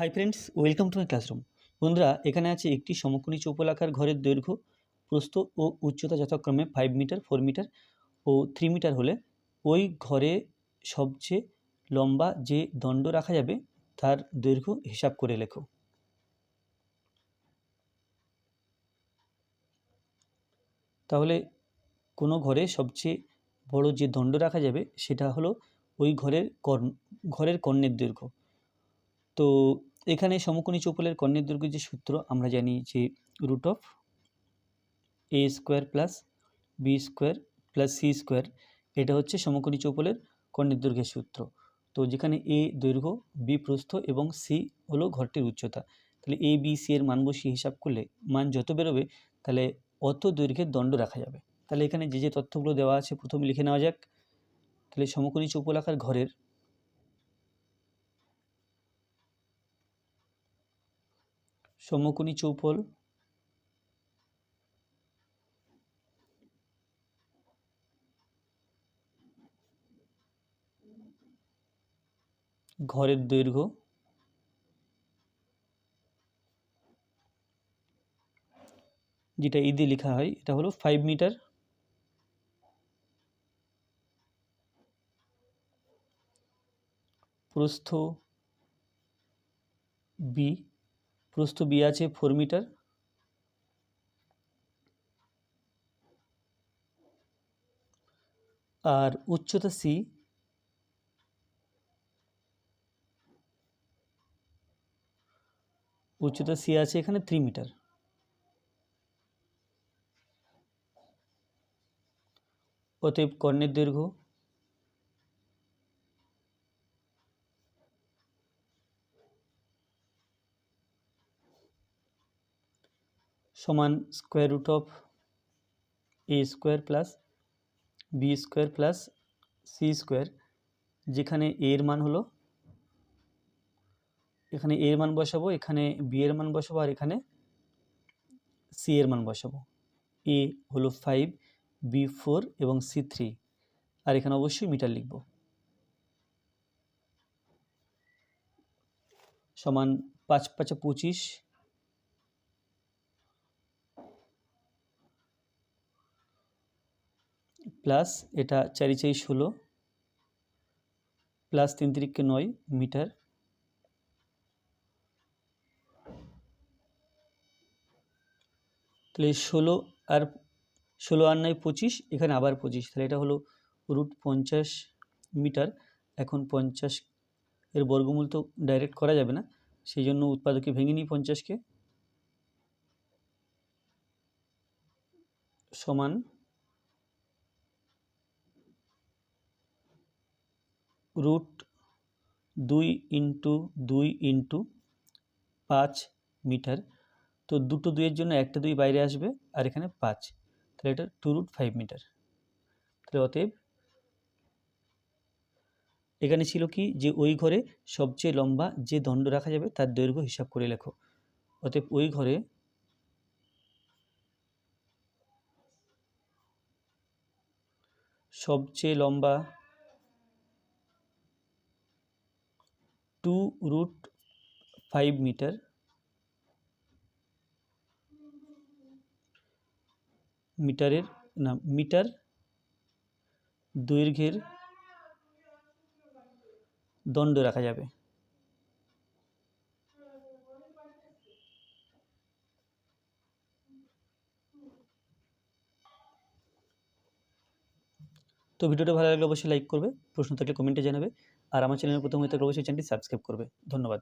Hi friends welcome to my classroom বন্ধুরা, এখানে আছে একটি সমকোণী চৌপলাকার ঘরের দৈর্ঘ্য, প্রস্থ ও উচ্চতা যথাক্রমে ফাইভ মিটার ফোর মিটার ও থ্রি মিটার হলে ওই ঘরে সবচেয়ে লম্বা যে দণ্ড রাখা যাবে তার দৈর্ঘ্য হিসাব করে লেখো। তাহলে কোনো ঘরে সবচেয়ে বড় যে দণ্ড রাখা যাবে সেটা হলো ওই ঘরের কর্ণ, ঘরের কর্ণের দৈর্ঘ্য। তো এখানে সমকোণী চৌপলের কর্ণের দৈর্ঘ্যের যে সূত্র, আমরা জানি যে root of A square plus B square plus C square এটা হচ্ছে সমকোণী চৌপলের কর্ণের দৈর্ঘ্যের সূত্র। তো যেখানে এ দৈর্ঘ্য বি প্রস্থ এবং সি হলো ঘরটির উচ্চতা। তাহলে এ বি সি এর মান বসিয়ে হিসাব করলে মান যত বেরোবে, তাহলে অত দৈর্ঘ্যের দণ্ড রাখা যাবে। তাহলে এখানে যে যে তথ্যগুলো দেওয়া আছে, প্রথমে লিখে নেওয়া যাক। তাহলে সমকোণী চৌপলাকার ঘরের সমকোণী চৌপল ঘরের দৈর্ঘ্য। যেটা দিয়ে লেখা হয় এটা হলো ফাইভ মিটার প্রস্থ বি। প্রস্থ বি আছে ফোর মিটার আর উচ্চতা সি উচ্চতা সি আছে এখানে থ্রি মিটার অতএব কর্ণের দৈর্ঘ্য সমান square root of A square plus B square plus C square যেখানে এর মান হলো, এখানে এর মান বসাবো, এখানে বি এর মান বসাবো, আর এখানে সি এর মান বসাবো। এ হলো ফাইভ বি ফোর এবং সি থ্রি আর এখানে অবশ্যই মিটার লিখব। সমান পাঁচ পাঁচা পঁচিশ প্লাস এটা চারি চারি ষোলো, প্লাস তিন তিরিককে নয় মিটার। তাহলে ষোলো আর ষোলো আর নয় পঁচিশ, এখানে আবার পঁচিশ। তাহলে এটা হলো রুট পঞ্চাশ মিটার। এখন পঞ্চাশ এর বর্গমূল তো ডাইরেক্ট করা যাবে না, সেই জন্য উৎপাদকে ভেঙে নিই পঞ্চাশকে। সমান রুট দুই ইন্টু দুই ইন্টু পাঁচ মিটার। তো দুটো দুইয়ের জন্য একটা দুই বাইরে আসবে আর এখানে পাঁচ। তাহলে এটা টু রুট ফাইভ মিটার তাহলে অতএব এখানে ছিল কি? যে ওই ঘরে সবচেয়ে লম্বা যে দণ্ড রাখা যাবে তার দৈর্ঘ্য হিসাব করে লেখো। অতএব ওই ঘরে সবচেয়ে লম্বা রুট ফাইভ মিটার মিটারের না মিটার দৈর্ঘ্যের দণ্ড রাখা যাবে। তো ভিডিওটা ভালো লাগলে অবশ্যই লাইক করবে, প্রশ্ন থাকলে কমেন্টে জানাবে, আর আমার চ্যানেলের প্রথম হয়ে থাকলে অবশ্যই চ্যানেলটি সাবস্ক্রাইব করবে। ধন্যবাদ।